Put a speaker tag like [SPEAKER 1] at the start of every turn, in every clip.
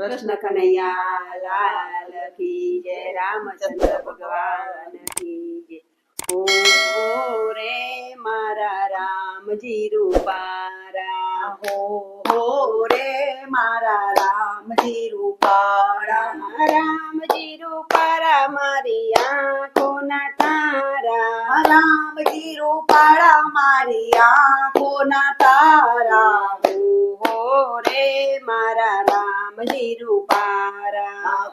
[SPEAKER 1] કૃષ્ણ કનૈયા, લાલ કી જય, રામચંદ્ર ભગવાન કી જય. ઓ રે મારા રામજી રૂપારા,
[SPEAKER 2] હો હો રે મારા રામજી રૂપારા.
[SPEAKER 1] રામજી રૂપારા મારી આંખોના તારા.
[SPEAKER 2] રામજી રૂપાળા મારી આંખોના તારા.
[SPEAKER 1] હો રે મારા રામજી રૂપારા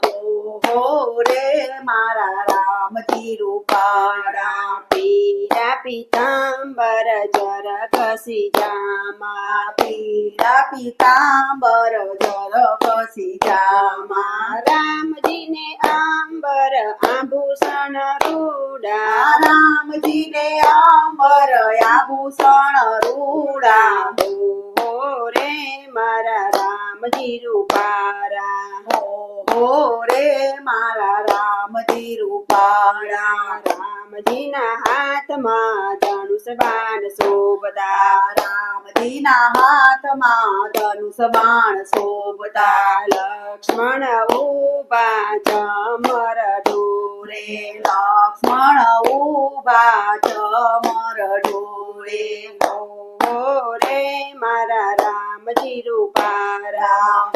[SPEAKER 2] હો રે મારા રામજી રૂપારા
[SPEAKER 1] પીરા પિતાંબર જર ઘસી જામા.
[SPEAKER 2] પીરા પિતાંબર જર ઘસી જામા.
[SPEAKER 1] રામજીને આંબર આભૂષણ રૂડા.
[SPEAKER 2] રામજીને આંબર આભૂષણ રૂડા.
[SPEAKER 1] હો રે મારા રામજી રૂપારા
[SPEAKER 2] હો રે મારા રામજી રૂપાળા
[SPEAKER 1] રામજીના હાથમાં ધનુષ બાણ શોભતા.
[SPEAKER 2] રામજીના હાથમાં ધનુષ બાણ શોભતા.
[SPEAKER 1] લક્ષ્મણ ઊભા ચમર ડોરે
[SPEAKER 2] રે લક્ષ્મણ ઊભા ચમર ઢોરે.
[SPEAKER 1] રામજી રૂપારા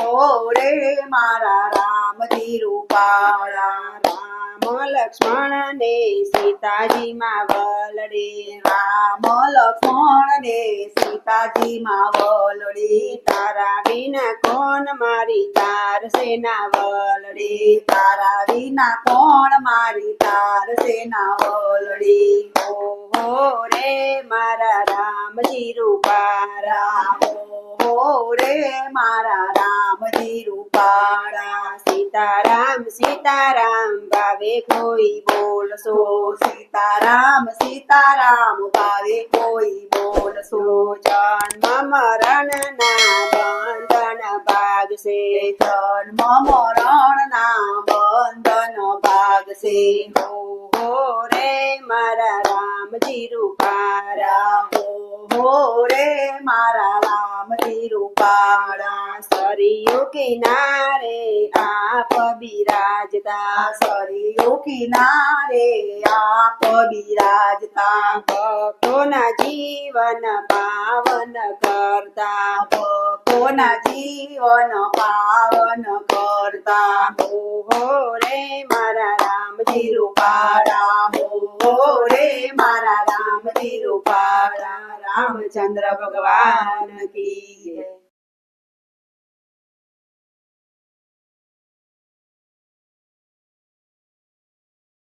[SPEAKER 2] હો રે મારા રામજી રૂપાળા
[SPEAKER 1] રામ લક્ષ્મણ ને સીતાજી માં વલડે.
[SPEAKER 2] રામ લક્ષ્મણ ને સીતાજી માં વલડે.
[SPEAKER 1] તારા વિના કોણ મારી તાર સેના વલડે.
[SPEAKER 2] તારા વિના કોણ મારી તાર સેના વલડી.
[SPEAKER 1] રે મારા રામજી રૂપારા
[SPEAKER 2] હો રે મારા રામજી રૂપાળા.
[SPEAKER 1] સીતારામ સીતારામ, ભાવે કોઈ બોલશો.
[SPEAKER 2] સીતારામ સીતારામ, ભાવે કોઈ બોલશો.
[SPEAKER 1] જન્મ મરણ ના બંધન ભાગશે.
[SPEAKER 2] જન્મ મરણ ના બંધન ભાગશે.
[SPEAKER 1] હો રે મારા રામજી રૂપારા
[SPEAKER 2] હો રે મારા રામજી રૂપાળા
[SPEAKER 1] સરિયો કિનારે આપ બિરાજતા
[SPEAKER 2] સરિયો કિનારે આપ બિરાજતા,
[SPEAKER 1] ભક્તોના જીવન પાવન કરતા,
[SPEAKER 2] ભક્તોના જીવન પાવન કરતા
[SPEAKER 1] હો રે મારા
[SPEAKER 2] હો રે મારા રામજી રૂપાળા
[SPEAKER 1] રામચંદ્ર ભગવાન કી